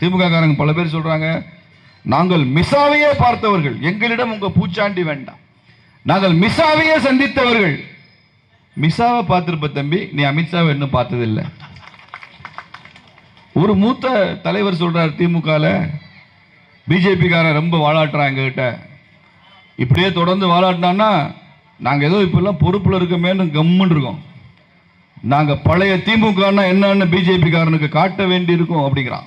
திமுக காரங்க பல பேர் சொல்றாங்க நாங்கள் மிசாவையே பார்த்தவர்கள். எங்களிடம் உங்க பூச்சாண்டி வேண்டாம். நாங்கள் மிசாவையே சந்தித்தவர்கள். மிசாவை பார்த்திருப்ப தம்பி நீ அமித்ஷாவை இன்னும் பார்த்ததில்லை. ஒரு மூத்த தலைவர் சொல்றார் திமுகல பிஜேபி காரன் ரொம்ப வாழாட்டுறான் எங்ககிட்ட. இப்படியே தொடர்ந்து வாழாட்டினான்னா நாங்கள் ஏதோ இப்பெல்லாம் பொறுப்பில் இருக்கமேன்னு கம்முன்னு இருக்கோம். நாங்கள் பழைய திமுகன்னா என்னன்னு பிஜேபி காரனுக்கு காட்ட வேண்டி இருக்கும் அப்படிங்கிறான்.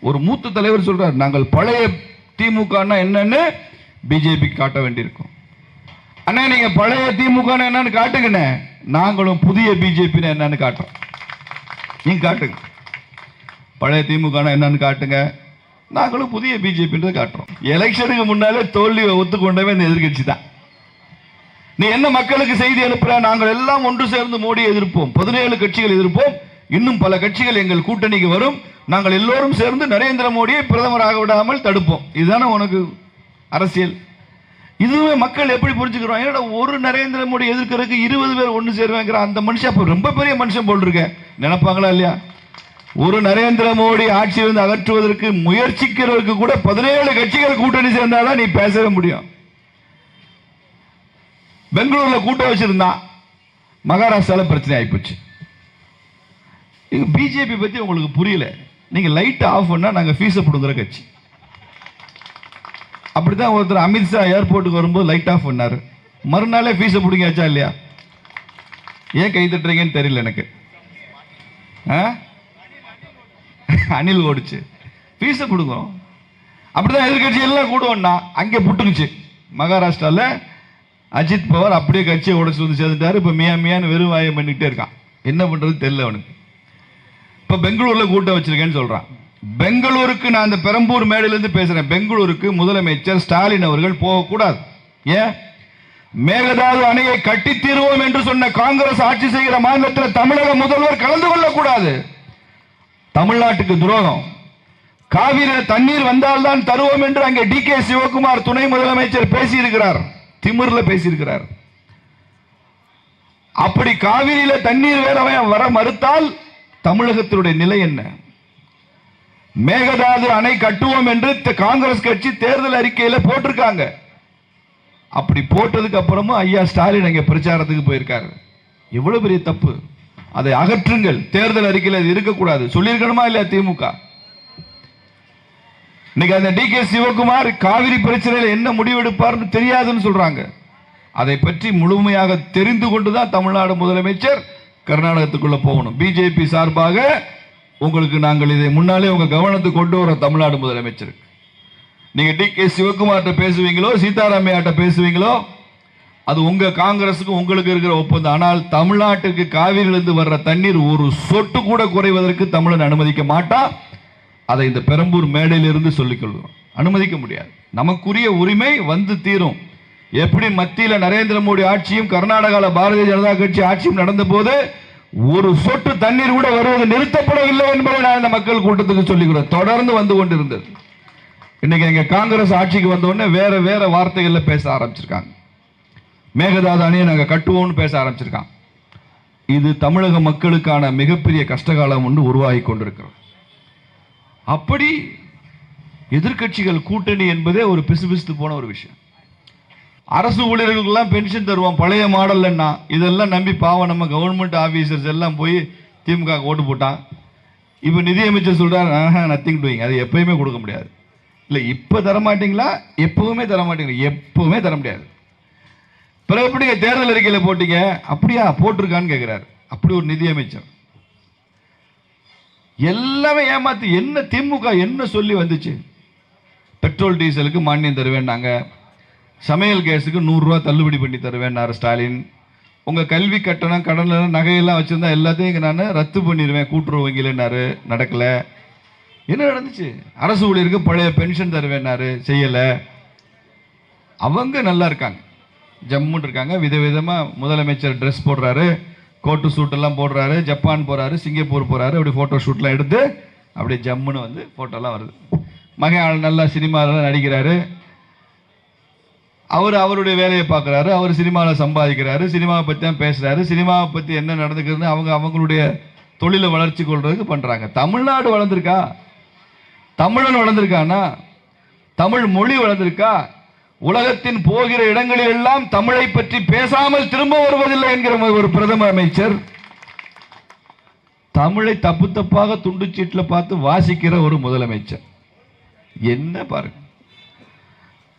ஒரு மூத்த தலைவர் சொல்றார் நாங்கள் பழைய திமுகன்னா என்னன்னு பிஜேபி காட்ட வேண்டியிருக்கும். அண்ணா நீங்க பழைய திமுக என்னன்னு காட்டுங்கண்ணே. நாங்களும் புதிய பிஜேபி என்னன்னு காட்டுறோம். நீங்க காட்டுங்க. பழைய திமுக என்னன்னு காட்டுங்க. நாங்களும் புதிய பிஜேபின்றது காட்டுறோம். எலெக்ஷனுக்கு முன்னாலே தோல்வியை ஒத்துக்கொண்டவே இந்த எதிர்கட்சி தான். நீ என்ன மக்களுக்கு செய்தி அனுப்புற? நாங்கள் எல்லாம் ஒன்று சேர்ந்து மோடி எதிர்ப்போம். பதினேழு கட்சிகள் எதிர்ப்போம். இன்னும் பல கட்சிகள் எங்கள் கூட்டணிக்கு வரும். நாங்கள் எல்லோரும் சேர்ந்து நரேந்திர மோடியை பிரதமராக விடாமல் தடுப்போம். இதுதானே உனக்கு அரசியல்? இதுவே மக்கள் எப்படி புரிஞ்சுக்கிறோம்? ஏன்னா ஒரு நரேந்திர மோடி எதிர்க்கிறதுக்கு இருபது பேர் ஒன்று சேருவேங்கிற அந்த மனுஷன் அப்போ ரொம்ப பெரிய மனுஷன் போட்டிருக்கேன் நினைப்பாங்களா இல்லையா? ஒரு நரேந்திர மோடி ஆட்சியிலிருந்து அகற்றுவதற்கு முயற்சிக்கிறவருக்கு கூட பதினேழு கட்சிகள் கூட்டணி சேர்ந்தாதான் நீ பேசவே முடியும். பெங்களூர்ல கூட்டம் வச்சிருந்தான் மகாராஷ்டிராவில் பிரச்சனை ஆகிப்போச்சு பிஜேபி பற்றி உங்களுக்கு புரியல. நீங்க லைட் ஆஃப் பண்ணா நாங்க ஃபீஸை பிடுங்குற கட்சி. அப்படிதான் ஒருத்தர் அமித்ஷா ஏர்போர்ட்டுக்கு வரும்போது லைட் ஆஃப் பண்ணார். மறுநாளே ஃபீஸை பிடிங்காச்சா இல்லையா? ஏன் கை தட்டுறீங்கன்னு தெரியல எனக்கு. ஆ? அணில் ஓடிச்சு. ஃபீஸை கொடுக்குறோம் அப்படிதான் எதிர்கட்சி எல்லாம் கூடுவோம்னா அங்கே புட்டுக்குச்சு மகாராஷ்டிராவில் அஜித் பவர் அப்படியே கட்சியை உடச்சு வந்து சேர்ந்துட்டாரு. இப்போ மியா மியான்னு வெறும் வாயம் பண்ணிக்கிட்டே இருக்கான். என்ன பண்ணுறது தெரியல அவனுக்கு. இப்போ பெங்களூர்ல கூட்டம் வச்சிருக்கேன்னு சொல்றான். பெங்களூருக்கு நான் அந்த பெரம்பூர் மேடையிலிருந்து பேசுறேன். பெங்களூருக்கு முதலமைச்சர் ஸ்டாலின் அவர்கள் போகக்கூடாது. ஏன்? மேகதாது அணையை கட்டி தீர்வோம் என்று சொன்ன காங்கிரஸ் ஆட்சி செய்கிற மாநிலத்தில் தமிழக முதல்வர் கலந்து கொள்ளக்கூடாது. தமிழ்நாட்டுக்கு துரோகம். காவிரியில தண்ணீர் வந்தால்தான் தருவோம் என்று அங்கே டி கே சிவகுமார் துணை முதலமைச்சர் பேசியிருக்கிறார். திமிர்ல பேசியிருக்கிறார். அப்படி காவிரியில தண்ணீர் வேற வர மறுத்தால் தமிழகத்தினுடைய நிலை என்ன? மேகதாது அணை கட்டுவோம் என்று த- காங்கிரஸ் கட்சி தேர்தல் அறிக்கையில் போட்டிருக்காங்க. அப்படி போட்டதுக்கு அப்புறமும் ஐயா ஸ்டாலின் அங்கே பிரச்சாரத்துக்கு போயிருக்காரு. எவ்வளவு பெரிய தப்பு. அதை அகற்றுங்கள். தேர்தல் அறிக்கையில் அது இருக்கக்கூடாது. சொல்லியிருக்கணுமா இல்லையா திமுக? இன்னைக்கு அந்த டி கே சிவகுமார் காவிரி பிரச்சனையில் என்ன முடிவெடுப்பார்னு தெரியாதுன்னு சொல்றாங்க. அதை பற்றி முழுமையாக தெரிந்து கொண்டுதான் தமிழ்நாடு முதலமைச்சர் கர்நாடகத்துக்குள்ள போகணும். பிஜேபி சார்பாக உங்களுக்கு நாங்கள் இதை முன்னாலே உங்க கவனத்துக்கு கொண்டு வர தமிழ்நாடு முதலமைச்சருக்கு. நீங்க டி கே சிவகுமார்ட்ட பேசுவீங்களோ சீதாராமையாட்ட பேசுவீங்களோ அது உங்க காங்கிரஸுக்கும் உங்களுக்கு இருக்கிற ஒப்பந்தம். ஆனால் தமிழ்நாட்டுக்கு காவிரியிலிருந்து வர்ற தண்ணீர் ஒரு சொட்டு கூட குறைவதற்கு தமிழன் அனுமதிக்க மாட்டான் அதை இந்த பெரம்பூர் மேடையிலிருந்து சொல்லிக்கொள்கிறோம் அனுமதிக்க முடியாது. நமக்குரிய உரிமை வந்து தீரும். எப்படி மத்தியில் நரேந்திர மோடி ஆட்சியும் கர்நாடகாவில் பாரதிய ஜனதா கட்சி ஆட்சியும் நடந்த போது ஒரு சொட்டு தண்ணீர் கூட வருவது நிறுத்தப்படவில்லை என்பதை நான் இந்த மக்கள் கூட்டத்துக்கு சொல்லிக்கிறேன் தொடர்ந்து வந்து கொண்டிருந்தது. இன்னைக்கு எங்க காங்கிரஸ் ஆட்சிக்கு வந்த வேற வேற வார்த்தைகள்ல பேச ஆரம்பிச்சிருக்காங்க. மேகதாத அணியை நாங்கள் கட்டுவோம்னு பேச ஆரம்பிச்சிருக்காங்க. இது தமிழக மக்களுக்கான மிகப்பெரிய கஷ்டகாலம் ஒன்று உருவாகி கொண்டிருக்கிறது. அப்படி எதிர்க்கட்சிகள் கூட்டணி என்பதே ஒரு பிசுபிசுத்து போன ஒரு விஷயம். அரசு ஊழியர்களுக்கெல்லாம் பென்ஷன் தருவோம். பழைய மாடல்லன்னா இதெல்லாம் நம்பி பாவம். நம்ம கவர்மெண்ட் ஆஃபீஸர்ஸ் எல்லாம் போய் திமுக ஓட்டு போட்டான் இப்போ நிதியமைச்சர் சொல்கிறார் நத்திங் டூயிங் அது எப்பயுமே கொடுக்க முடியாது. இல்லை இப்போ தர மாட்டீங்களா எப்பவுமே தர மாட்டீங்களா எப்பவுமே தர முடியாது. பிறகு எப்படிங்க தேர்தல் அறிக்கையில் போட்டீங்க? அப்படியா போட்டிருக்கான்னு கேட்குறாரு அப்படி ஒரு நிதியமைச்சர். எல்லாமே ஏமாத்து. என்ன திமுக என்ன சொல்லி வந்துச்சு? பெட்ரோல் டீசலுக்கு மானியம் தருவேன்னாங்க. சமையல் கேஸுக்கு நூறுரூவா தள்ளுபடி பண்ணி தருவேன்னாரு ஸ்டாலின். உங்கள் கல்வி கட்டணம் கடன் நகையெல்லாம் வச்சுருந்தா எல்லாத்தையும் இங்கே நான் ரத்து பண்ணிடுவேன் கூட்டுறவு வங்கியிலன்னாரு நடக்கலை. என்ன நடந்துச்சு? அரசு ஊழியருக்கு பழைய பென்ஷன் தருவேன்னாரு செய்யலை. அவங்க நல்லா இருக்காங்க. ஜம்முன்னு இருக்காங்க. விதவிதமாக முதலமைச்சர் ட்ரெஸ் போடுறாரு கோட்டு சூட்டெல்லாம் போடுறாரு ஜப்பான் போகிறாரு சிங்கப்பூர் போகிறாரு அப்படி ஃபோட்டோ ஷூட்லாம் எடுத்து அப்படியே ஜம்முன்னு வந்து ஃபோட்டோலாம் வருது. மகன் நல்லா சினிமாவில் நடிக்கிறாரு. அவர் அவருடைய வேலையை பார்க்குறாரு அவர் சினிமாவில் சம்பாதிக்கிறாரு சினிமாவை பற்றி தான் பேசுகிறாரு சினிமாவை பற்றி என்ன நடந்துக்கிறதுன்னு அவங்க அவங்களுடைய தொழிலை வளர்ச்சி கொள்றதுக்கு பண்ணுறாங்க தமிழ்நாடு வளர்ந்துருக்கா? தமிழன் வளர்ந்துருக்கானா? தமிழ் மொழி வளர்ந்துருக்கா? உலகத்தின் போகிற இடங்களில் எல்லாம் தமிழை பற்றி பேசாமல் திரும்ப வருவதில்லை என்கிற ஒரு பிரதம அமைச்சர் தமிழை தப்பு தப்பாக துண்டுச்சீட்டில் பார்த்து வாசிக்கிற ஒரு முதலமைச்சர். என்ன பாருங்க.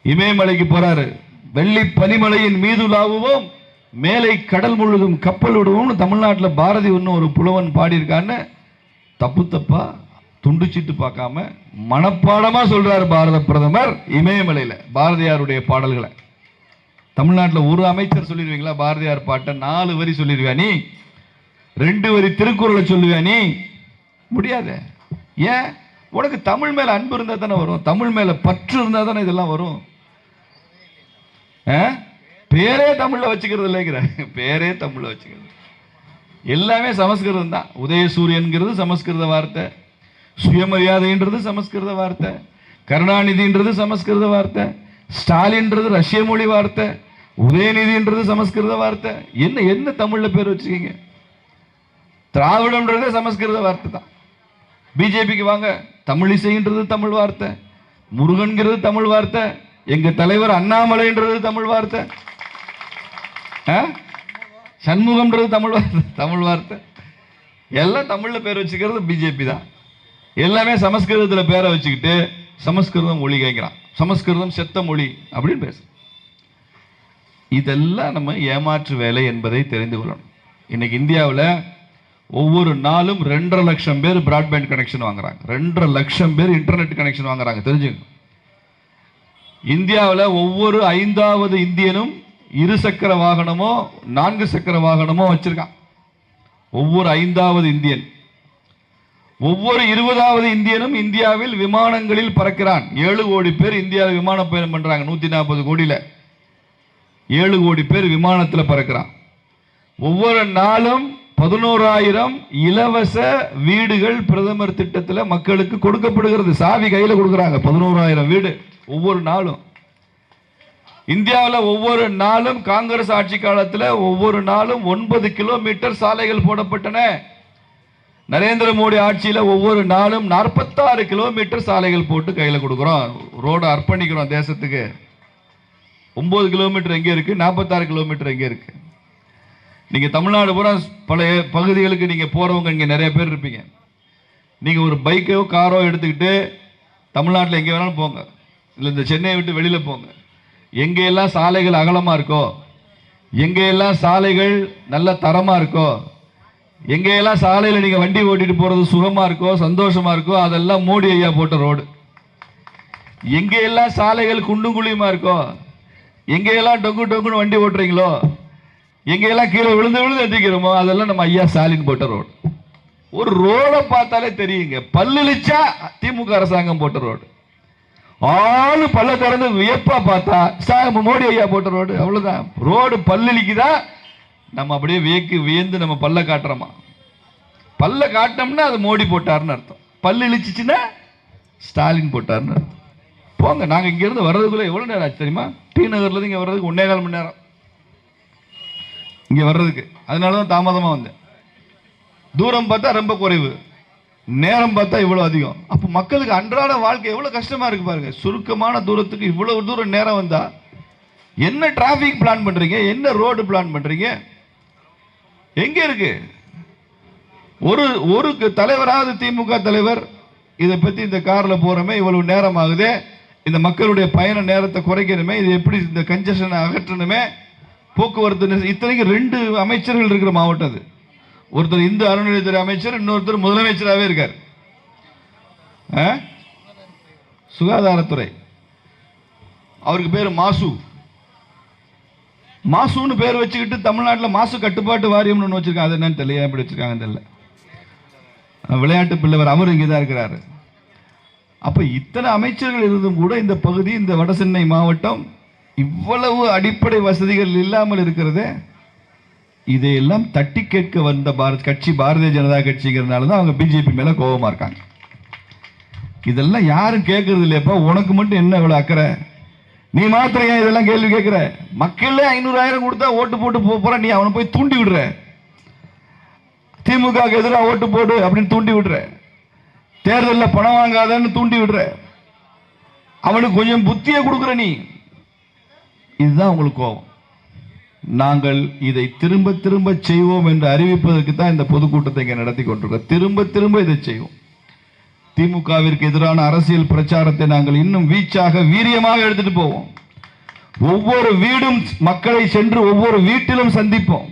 இமயமலைக்கு போறாரு. வெள்ளி பனிமலையின் மீது லாவுவோம். மேலை கடல் முழுதும் கப்பல் விடுவோம்னு தமிழ்நாட்டில் பாரதி ஒன்று ஒரு புலவன் பாடியிருக்கான்னு தப்பு தப்பா துண்டிச்சிட்டு பார்க்காம மனப்பாடமாக சொல்றாரு பாரத பிரதமர் இமயமலையில் பாரதியாருடைய பாடல்களை. தமிழ்நாட்டில் ஒரு அமைச்சர் சொல்லிடுவீங்களா பாரதியார் பாட்டை நாலு வரி சொல்லிடுவியா நீ? ரெண்டு வரி திருக்குறளை சொல்லுவியா நீ? முடியாது. ஏன்? உனக்கு தமிழ் மேல அன்பு இருந்தா தானே வரும்? தமிழ் மேல பற்று இருந்தா தானே இதெல்லாம் வரும்? ஆ? பேரே தமிழ்ல வச்சுக்கிறது இல்லைங்கிற. பேரே தமிழ்ல வச்சுக்கிறது. எல்லாமே சமஸ்கிருதம் தான். உதயசூரியன்கிறது சமஸ்கிருத வார்த்தை. சுயமரியாதைன்றது சமஸ்கிருத வார்த்தை. கருணாநிதின்றது சமஸ்கிருத வார்த்தை. ஸ்டாலின்றது ரஷ்ய மொழி வார்த்தை. உதயநிதின்றது சமஸ்கிருத வார்த்தை. என்ன என்ன தமிழ்ல பேர் வச்சுக்கீங்க? திராவிடம்ன்றதே சமஸ்கிருத வார்த்தை தான். பிஜேபிக்கு வாங்க. தமிழிசைன்றது தமிழ் வார்த்தை முருகன்கிறது தமிழ் வார்த்தை எங்கள் தலைவர் அண்ணாமலைன்றது தமிழ் வார்த்தை. ஆ? சண்முகம்ன்றது தமிழ் வார்த்தை தமிழ் வார்த்தை. எல்லாம் தமிழில் பேர் வச்சுக்கிறது பிஜேபி தான். எல்லாமே சமஸ்கிருதத்தில் பேரை வச்சுக்கிட்டு சமஸ்கிருதம் மொழி கேட்குறான். சமஸ்கிருதம் செத்த மொழி அப்படின்னு பேச. இதெல்லாம் நம்ம ஏமாற்று வேலை என்பதை தெரிந்து கொள்ளணும். இன்னைக்கு இந்தியாவில் ஒவ்வொரு நாளும் ரெண்டரை லட்சம் பேர் பிராட்பேண்ட் கனெக்ஷன் வாங்குறாங்க. ரெண்டரை லட்சம் பேர் இன்டர்நெட் கனெக்ஷன் வாங்குறாங்க. தெரிஞ்சுங்க இந்தியாவில் ஒவ்வொரு ஐந்தாவது இந்தியனும் இரு சக்கர வாகனமோ நான்கு சக்கர வாகனமோ வச்சிருக்கான். ஒவ்வொரு ஐந்தாவது இந்தியன். ஒவ்வொரு இருபதாவது இந்தியனும் இந்தியாவில் விமானங்களில் பறக்கிறான். ஏழு கோடி பேர் இந்தியாவில் விமான பயணம் பண்ணுறாங்க நூற்றி நாற்பது கோடியில். ஏழு கோடி பேர் விமானத்தில் பறக்கிறான். ஒவ்வொரு நாளும் பதினோராயிரம் இலவச வீடுகள் பிரதமர் திட்டத்தில் மக்களுக்கு கொடுக்கப்படுகிறது. சாவி கையில் கொடுக்குறாங்க. பதினோராயிரம் வீடு ஒவ்வொரு நாளும். இந்தியாவில் ஒவ்வொரு நாளும் காங்கிரஸ் ஆட்சி காலத்தில் ஒவ்வொரு நாளும் ஒன்பது கிலோமீட்டர் சாலைகள் போடப்பட்டன. நரேந்திர மோடி ஆட்சியில் ஒவ்வொரு நாளும் நாற்பத்தாறு கிலோமீட்டர் சாலைகள் போட்டு கையில் கொடுக்குறோம். ரோடை அர்ப்பணிக்கிறோம் தேசத்துக்கு. ஒம்பது கிலோமீட்டர் எங்கே இருக்குது நாற்பத்தாறு கிலோமீட்டர் எங்கே இருக்குது நீங்கள் தமிழ்நாடு பூரா பல பகுதிகளுக்கு நீங்கள் போகிறவங்க இங்கே நிறைய பேர் இருப்பீங்க. நீங்கள் ஒரு பைக்கோ காரோ எடுத்துக்கிட்டு தமிழ்நாட்டில் எங்கே வேணாலும் போங்க. இல்லை இந்த சென்னையை விட்டு வெளியில் போங்க. எங்கெல்லாம் சாலைகள் அகலமாக இருக்கோ எங்கெல்லாம் சாலைகள் நல்ல தரமாக இருக்கோ எங்கெல்லாம் சாலையில் நீங்கள் வண்டி ஓட்டிட்டு போகிறது சுகமாக இருக்கோ சந்தோஷமாக இருக்கோ அதெல்லாம் மோடி ஐயா போட்ட ரோடு. எங்கெல்லாம் சாலைகள் குண்டும் குழியுமா இருக்கோ எங்கெல்லாம் டொங்கு டொங்குன்னு வண்டி ஓட்டுறீங்களோ எங்கெல்லாம் கீழே விழுந்து விழுந்து எந்திக்கிறோமோ அதெல்லாம் நம்ம ஐயா ஸ்டாலின் போட்ட ரோடு ஒரு ரோடை பார்த்தாலே தெரியுங்க. பல்லிழிச்சா திமுக அரசாங்கம் போட்ட ரோடு ஆளு பல்ல திறந்து வியப்பா பார்த்தா சா- மோடி ஐயா போட்ட ரோடு அவ்வளோதான் ரோடு பல்லிழிக்குதா நம்ம அப்படியே வியக்கு வியந்து நம்ம பல்ல காட்டுறோமா? பல்ல காட்டினோம்னா அது மோடி போட்டாருன்னு அர்த்தம். பல்லு இழிச்சிச்சுன்னா ஸ்டாலின் போட்டாருன்னு அர்த்தம். போங்க நாங்கள் இங்கேருந்து வர்றதுக்குள்ளே எவ்வளோ நேரம் ஆச்சு தெரியுமா? டி நகர்லேருந்து இங்கே வர்றதுக்கு ஒன்னே கால் மணி நேரம். இங்கே வர்றதுக்கு. அதனால தான் தாமதமாக வந்தேன். தூரம் பார்த்தா ரொம்ப குறைவு. நேரம் பார்த்தா இவ்வளோ அதிகம். அப்போ மக்களுக்கு அன்றாட வாழ்க்கை எவ்வளோ கஷ்டமாக இருக்கு பாருங்க. சுருக்கமான தூரத்துக்கு இவ்வளோ தூரம் நேரம் வந்தால் என்ன டிராஃபிக் பிளான் பண்ணுறீங்க என்ன ரோடு பிளான் பண்ணுறீங்க எங்கே இருக்கு? ஒரு ஒரு தலைவராவது திமுக தலைவர். இதை பற்றி இந்த காரில் போகிறோமே இவ்வளவு நேரம் ஆகுது. இந்த மக்களுடைய பயண நேரத்தை குறைக்கணுமே. இது எப்படி இந்த கஞ்சஷனை அகற்றணுமே. போக்குவரத்து இத்தனைக்கு ரெண்டு அமைச்சர்கள் இருக்கிற மாவட்டம் அது. ஒருத்தர் இந்து அறநிலையத்துறை அமைச்சர் இன்னொருத்தர் முதலமைச்சராகவே இருக்கார். ஆ? சுகாதாரத்துறை. அவருக்கு பேர் மாசு. மாசுன்னு பேர் வச்சுக்கிட்டு தமிழ்நாட்டில் மாசு கட்டுப்பாட்டு வாரியம்னு ஒன்று வச்சுருக்காங்க. அது என்னன்னு தெரியல. எப்படி வச்சுருக்காங்கன்னு தெரியல. விளையாட்டு பிள்ளைவர் அவர் இங்கே தான் இருக்கிறாரு. அப்போ இத்தனை அமைச்சர்கள் இருந்தும் கூட இந்த பகுதி இந்த வடசென்னை மாவட்டம் இவ்வளவு அடிப்படை வசதிகள் இல்லாமல் இருக்கிறதே இதையெல்லாம் தட்டி கேட்க வந்த பாரத் கட்சி பாரதிய ஜனதா கட்சிங்கிறதுனால தான் அவங்க பிஜேபி மேலே கோபமாக இருக்காங்க. இதெல்லாம் யாரும் கேட்கறது இல்லையப்பா உனக்கு மட்டும் என்ன இவ்வளோ அக்கறை? நீ மாத்திரம் ஏன் இதெல்லாம் கேள்வி கேட்குற? மக்களே ஐநூறாயிரம் கொடுத்தா ஓட்டு போட்டு போக நீ அவனை போய் தூண்டி விடுற. திமுக எதிராக ஓட்டு போடு அப்படின்னு தூண்டி விடுற. தேர்தலில் பணம் வாங்காதன்னு தூண்டி விடுற. அவனுக்கு கொஞ்சம் புத்தியை கொடுக்குற நீ. இதுதான் உங்களுக்கு கோபம். நாங்கள் இதை திரும்ப திரும்ப செய்வோம் என்று அறிவிப்பதற்கு தான் இந்த பொதுக்கூட்டத்தை இங்கே நடத்தி கொண்டிருக்கோம் திரும்ப திரும்ப இதை செய்வோம். திமுகவிற்கு எதிரான அரசியல் பிரச்சாரத்தை நாங்கள் இன்னும் வீச்சாக வீரியமாக எடுத்துட்டு போவோம். ஒவ்வொரு வீடும் மக்களை சென்று ஒவ்வொரு வீட்டிலும் சந்திப்போம்.